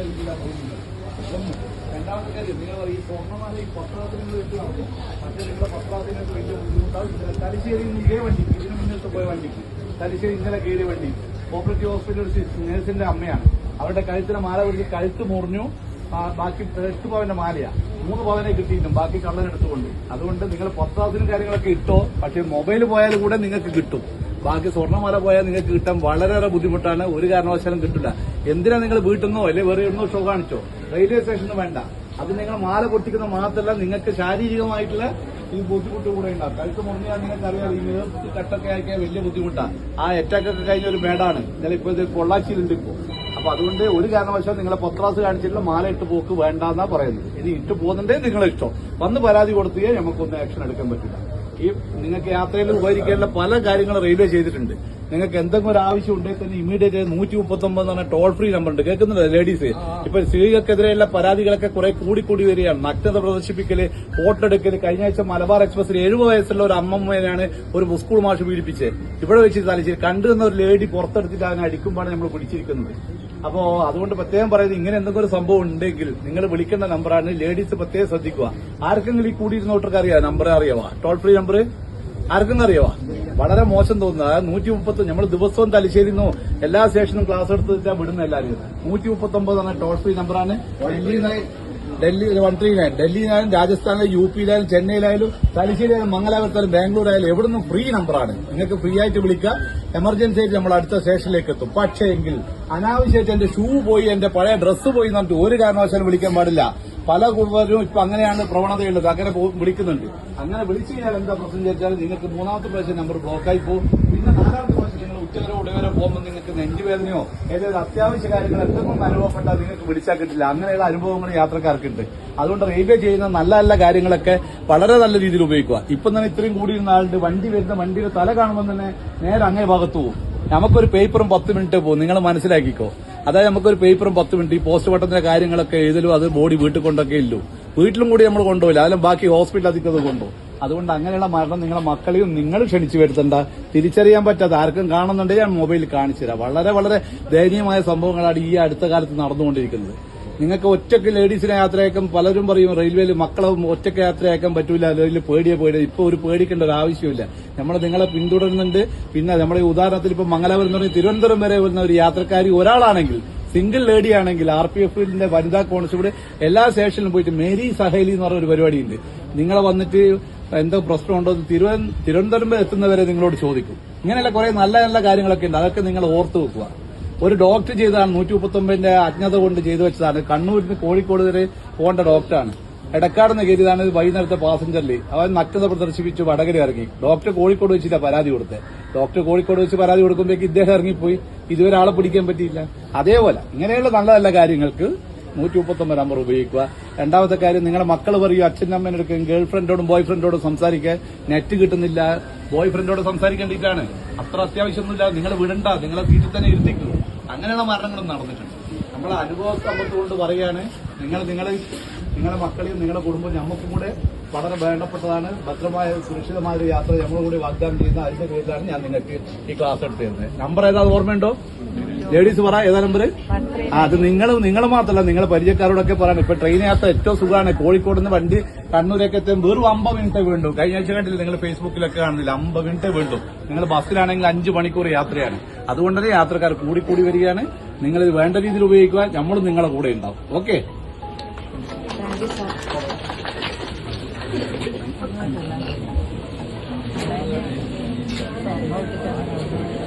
രീതിയിലാണ് പോകുന്നത് ഒന്ന് രണ്ടാമത്തെ കാര്യം നിങ്ങൾ ഈ സ്വർണമാല ഈ പത്രാസിനെ വെച്ച് നടക്കും മറ്റേ നിങ്ങളുടെ പത്രാസിനൊക്കെ വലിയ ബുദ്ധിമുട്ടാണ് ഇന്നലെ തലശ്ശേരിയിൽ നിന്ന് ഇതേ വണ്ടി ഇതിന് മുന്നത്തെ പോയ വണ്ടിക്ക് തലശ്ശേരി ഇന്നലെ കയറിയ വണ്ടി കോപ്പറേറ്റീവ് ഹോസ്പിറ്റൽ നേഴ്സിന്റെ അമ്മയാണ് അവരുടെ കഴുത്തിന് മാല പിടിച്ച് കഴുത്ത് മുറിഞ്ഞു ബാക്കി എട്ട് പവന്റെ മാലയാ മൂന്ന് പവനെ കിട്ടിയിട്ടും ബാക്കി കള്ളനെടുത്തുകൊണ്ട് അതുകൊണ്ട് നിങ്ങൾ പത്രാസിനും കാര്യങ്ങളൊക്കെ ഇട്ടോ പക്ഷേ മൊബൈൽ പോയാൽ കൂടെ നിങ്ങൾക്ക് കിട്ടും ബാക്കി സ്വർണമാല പോയാൽ നിങ്ങൾക്ക് കിട്ടാൻ വളരെയേറെ ബുദ്ധിമുട്ടാണ് ഒരു കാരണവശാലും കിട്ടില്ല എന്തിനാ നിങ്ങൾ വീട്ടിൽ നിന്നോ അല്ലെ വേറെ എവിടുന്നോ ഷോ കാണിച്ചോ? റെയിൽവേ സ്റ്റേഷന് വേണ്ട. അത് നിങ്ങൾ മാല പൊട്ടിക്കുന്ന മാത്രമല്ല നിങ്ങൾക്ക് ശാരീരികമായിട്ടുള്ള ഈ ബുദ്ധിമുട്ട് കൂടെ ഉണ്ടാവും കഴുത്ത് മുറിഞ്ഞാൽ നിങ്ങൾക്ക് അറിയാം ഈ നേതൃത്വത്തിൽ കട്ടൊക്കെ ആക്കിയാൽ വലിയ ബുദ്ധിമുട്ടാണ് ആ എറ്റാക്കൊക്കെ കഴിഞ്ഞ ഒരു മേടാണ്. ഇന്നലെ ഇപ്പോൾ ഇത് പൊള്ളാച്ചിയിലുണ്ട് ഇപ്പോൾ അപ്പൊ അതുകൊണ്ട് ഒരു കാരണവശാലും നിങ്ങളെ പത്രാസ് കാണിച്ചിട്ടുള്ള മാല ഇട്ട് പോക്ക് വേണ്ടെന്നാ പറയുന്നത്. ഇനി ഇട്ട് പോകുന്നുണ്ടേ നിങ്ങളെ ഇഷ്ടം. വന്ന് പരാതി കൊടുത്തേ നമുക്കൊന്നും ആക്ഷൻ എടുക്കാൻ പറ്റില്ല. ഈ നിങ്ങൾക്ക് യാത്രയിൽ ഉപകരിക്കേണ്ട പല കാര്യങ്ങളും റെയിൽവേ ചെയ്തിട്ടുണ്ട്. നിങ്ങൾക്ക് എന്തെങ്കിലും ഒരു ആവശ്യം ഉണ്ടെങ്കിൽ തന്നെ ഇമീഡിയറ്റ് നൂറ്റി മുപ്പത്തി ഒമ്പത് എന്ന് പറഞ്ഞ ടോൾ ഫ്രീ നമ്പർ ഉണ്ട്. കേൾക്കുന്നില്ല ലേഡീസ് ഇപ്പൊ സ്ത്രീകൾക്കെതിരെയുള്ള പരാതികളൊക്കെ കുറെ കൂടിക്കൂടി വരികയാണ്. നഗ്നത പ്രദർശിപ്പിക്കൽ ഫോട്ടോ എടുക്കൽ. കഴിഞ്ഞ ആഴ്ച മലബാർ എക്സ്പ്രസിൽ എഴുപത് വയസ്സുള്ള ഒരു അമ്മമ്മേനാണ് ഒരു സ്കൂൾ മാഷ് പീഡിപ്പിച്ചത്. ഇവിടെ വെച്ച് തലശ്ശേരി കണ്ടുവന്ന ഒരു ലേഡി പുറത്തെടുത്തിട്ട് അതിനെ അടിക്കുമ്പോഴാണ് നമ്മൾ പിടിച്ചിരിക്കുന്നത്. അപ്പോ അതുകൊണ്ട് പ്രത്യേകം പറയുന്നത് ഇങ്ങനെ എന്തെങ്കിലും ഒരു സംഭവം ഉണ്ടെങ്കിൽ നിങ്ങൾ വിളിക്കേണ്ട നമ്പറാണ്. ലേഡീസ് പ്രത്യേകം ശ്രദ്ധിക്കുക. ആർക്കെങ്കിലും ഈ കൂടിയിരുന്നോട്ടർക്ക് അറിയാം നമ്പർ അറിയാവാ? ടോൾ ഫ്രീ നമ്പർ ആർക്കെങ്കിലും അറിയാവാ? വളരെ മോശം തോന്നുന്നത് അതായത് നൂറ്റി മുപ്പത്തി നമ്മൾ ദിവസവും തലശ്ശേരി എല്ലാ സ്റ്റേഷനും ക്ലാസ് എടുത്തിട്ടാ വിടുന്ന എല്ലാവരും നൂറ്റി മുപ്പത്തി ഒമ്പത് എന്ന ടോൾ ഫ്രീ നമ്പറാണ് Delhi Delhi one three nine ഡൽഹിയിലായാലും രാജസ്ഥാനിലും യു പിയിലായാലും ചെന്നൈയിലായാലും തലശ്ശേരിയായാലും മംഗലാപുരത്തായാലും ബാംഗ്ലൂർ ആയാലും എവിടെ നിന്നും ഫ്രീ നമ്പറാണ് നിങ്ങൾക്ക് ഫ്രീ ആയിട്ട് വിളിക്കാം. എമർജൻസി ആയിട്ട് നമ്മൾ അടുത്ത സ്റ്റേഷനിലേക്ക് എത്തും. പക്ഷേ എങ്കിൽ അനാവശ്യമായിട്ട് എന്റെ ഷൂ പോയി എന്റെ പഴയ ഡ്രസ്സ് പോയി എന്ന് പറഞ്ഞിട്ട് ഒരു കാരണവശാലും വിളിക്കാൻ പാടില്ല. പല കുടുംബരും ഇപ്പൊ അങ്ങനെയാണ് പ്രവണതയുള്ളത്. അങ്ങനെ വിളിക്കുന്നുണ്ട്. അങ്ങനെ വിളിച്ചു കഴിഞ്ഞാൽ എന്താ പ്രശ്നം ചോദിച്ചാൽ നിങ്ങൾക്ക് മൂന്നാമത്തെ പ്രാവശ്യം നമ്പർ ബ്ലോക്കായി പോകും. പിന്നെ നാലാമത്തെ പ്രാവശ്യം നിങ്ങൾ ഉച്ചവരെ ഉടവരെ പോകുമ്പോൾ നിങ്ങൾക്ക് നെഞ്ചുവേദനയോ ഏതെങ്കിലും അത്യാവശ്യ കാര്യങ്ങൾ എന്തെങ്കിലും അനുഭവപ്പെട്ടാൽ നിങ്ങൾക്ക് വിളിച്ചാൽ കിട്ടില്ല. അങ്ങനെയുള്ള അനുഭവങ്ങൾ യാത്രക്കാർക്കുണ്ട്. അതുകൊണ്ട് റെയിൽവേ ചെയ്യുന്ന നല്ല നല്ല കാര്യങ്ങളൊക്കെ വളരെ നല്ല രീതിയിൽ ഉപയോഗിക്കുക. ഇപ്പം തന്നെ ഇത്രയും കൂടിയിരുന്ന ആളുണ്ട്. വണ്ടി വരുന്ന വണ്ടിയുടെ തല കാണുമ്പോൾ തന്നെ നേരെ അങ്ങേ ഭാഗത്ത് പോകും നമുക്കൊരു പേപ്പറും പത്ത് മിനിറ്റ് പോകും നിങ്ങൾ മനസ്സിലാക്കിക്കോ. അതായത് നമുക്കൊരു പേപ്പറും പത്ത് മിനിറ്റ് ഈ പോസ്റ്റ് ബട്ടത്തിന്റെ കാര്യങ്ങളൊക്കെ എഴുതലും അത് ബോഡി വീട്ടിൽ കൊണ്ടൊക്കെ ഇല്ലു. വീട്ടിലും കൂടി നമ്മൾ കൊണ്ടുപോയില്ല അതിലും ബാക്കി ഹോസ്പിറ്റൽ അധികം കൊണ്ടുപോകും അതുകൊണ്ട് അങ്ങനെയുള്ള മരണം നിങ്ങളെ മക്കളെയും നിങ്ങൾ ക്ഷണിച്ചു വരുത്തണ്ട. തിരിച്ചറിയാൻ പറ്റാത്ത ആർക്കും കാണുന്നുണ്ടെങ്കിൽ ഞാൻ മൊബൈലിൽ കാണിച്ചു തരാം. വളരെ വളരെ ദയനീയമായ സംഭവങ്ങളാണ് ഈ അടുത്ത കാലത്ത് നടന്നുകൊണ്ടിരിക്കുന്നത്. നിങ്ങൾക്ക് ഒറ്റയ്ക്ക് ലേഡീസിനെ യാത്രയാക്കാൻ പലരും പറയും റെയിൽവേയിൽ മക്കളെ ഒറ്റയ്ക്ക് യാത്രയാക്കാൻ പറ്റൂല അല്ലെങ്കിൽ പേടിയെ പേടി ഇപ്പൊ ഒരു പേടിക്കേണ്ട ഒരു ആവശ്യമില്ല. നമ്മൾ നിങ്ങളെ പിന്തുടരുന്നുണ്ട്. പിന്നെ നമ്മുടെ ഉദാഹരണത്തിൽ ഇപ്പൊ മംഗലാപുരം എന്ന് പറഞ്ഞാൽ തിരുവനന്തപുരം വരെ വരുന്ന ഒരു യാത്രക്കാരി ഒരാളാണെങ്കിൽ സിംഗിൾ ലേഡി ആണെങ്കിൽ ആർ പി എഫിന്റെ വനിതാ കോൺസ്റ്റബിൾ എല്ലാ സ്റ്റേഷനിലും പോയിട്ട് മേരി സഹേലി എന്ന് പറഞ്ഞ ഒരു പരിപാടിയുണ്ട്. നിങ്ങളെ വന്നിട്ട് എന്തോ പ്രശ്നമുണ്ടോ തിരുവനന്തപുരം വരെ എത്തുന്നവരെ നിങ്ങളോട് ചോദിക്കും. ഇങ്ങനെയുള്ള കുറെ നല്ല നല്ല കാര്യങ്ങളൊക്കെ ഉണ്ട്. അതൊക്കെ നിങ്ങൾ ഓർത്തു വെക്കുക. ഒരു ഡോക്ടർ ചെയ്തതാണ് നൂറ്റി മുപ്പത്തൊമ്പതിന്റെ അജ്ഞത കൊണ്ട് ചെയ്തു വെച്ചതാണ്. കണ്ണൂരിൽ നിന്ന് കോഴിക്കോട് വരെ പോകേണ്ട ഡോക്ടറാണ് എടക്കാടെന്ന് കയറിയതാണ് വൈകുന്നേരത്തെ പാസഞ്ചറിൽ അവൻ നഗ്നത പ്രദർശിപ്പിച്ച് വടകര ഇറങ്ങി. ഡോക്ടർ കോഴിക്കോട് വെച്ചിട്ട് പരാതി കൊടുത്തത് ഡോക്ടർ കോഴിക്കോട് വെച്ച് പരാതി കൊടുക്കുമ്പോഴേക്ക് ഇദ്ദേഹം ഇറങ്ങിപ്പോയി. ഇതുവരെ ആളെ പിടിക്കാൻ പറ്റിയില്ല. അതേപോലെ ഇങ്ങനെയുള്ള നല്ല നല്ല കാര്യങ്ങൾക്ക് നൂറ്റി മുപ്പത്തൊമ്പത് നമ്പർ ഉപയോഗിക്കുക. രണ്ടാമത്തെ കാര്യം നിങ്ങളുടെ മക്കൾ പറയും അച്ഛനും അമ്മേനും എടുക്കും ഗേൾ ഫ്രണ്ടോടും ബോയ് ഫ്രണ്ടോടും സംസാരിക്കാൻ നെറ്റ് കിട്ടുന്നില്ല. ബോയ് ഫ്രണ്ടോട് സംസാരിക്കേണ്ടിയിട്ടാണ് അത്ര അത്യാവശ്യമൊന്നുമില്ല. നിങ്ങൾ വിടണ്ട. നിങ്ങളെ വീട്ടിൽ തന്നെ ഇരുത്തിക്കൂ. അങ്ങനെയുള്ള മരണങ്ങളും നടന്നിട്ടുണ്ട്. നമ്മളെ അനുഭവത്തെ നമുക്ക് കൊണ്ട് പറയുകയാണ് നിങ്ങൾ നിങ്ങളെ നിങ്ങളുടെ മക്കളെയും നിങ്ങളുടെ കുടുംബവും നമുക്കും കൂടെ വളരെ വേണ്ടപ്പെട്ടതാണ്. ഭദ്രമായ സുരക്ഷിതമായ ഒരു യാത്ര നമ്മളുകൂടി കൂടി വാഗ്ദാനം ചെയ്യുന്ന അതിന്റെ പേരിലാണ് ഞാൻ നിങ്ങൾക്ക് ഈ ക്ലാസ് എടുത്തിരുന്നത്. നമ്പർ ഏതാ? ഓർമ്മയുണ്ടോ? ലേഡീസ് പറ ഏതാ നമ്പർ അത് നിങ്ങൾ നിങ്ങൾ മാത്രമല്ല നിങ്ങളെ പരിചയക്കാരോടൊക്കെ പറയണം. ഇപ്പൊ ട്രെയിൻ യാത്ര ഏറ്റവും സുഖമാണ്. കോഴിക്കോട് നിന്ന് വണ്ടി കണ്ണൂരേക്ക് എത്തും. വെറും അമ്പത് മിനിറ്റ് വീണ്ടും. കഴിഞ്ഞ ആഴ്ച കണ്ടില്ല നിങ്ങൾ ഫേസ്ബുക്കിലൊക്കെ കാണുന്നില്ല? അമ്പത് മിനിറ്റ് വീണ്ടും. നിങ്ങൾ ബസ്സിലാണെങ്കിൽ അഞ്ച് മണിക്കൂർ യാത്രയാണ്. അതുകൊണ്ട് തന്നെ യാത്രക്കാർ കൂടി കൂടി വരികയാണ്. നിങ്ങൾ ഇത് വേണ്ട രീതിയിൽ ഉപയോഗിക്കുക. നമ്മളും നിങ്ങളെ കൂടെ ഉണ്ടാവും. Okay Thank അങ്ങോട്ടല്ല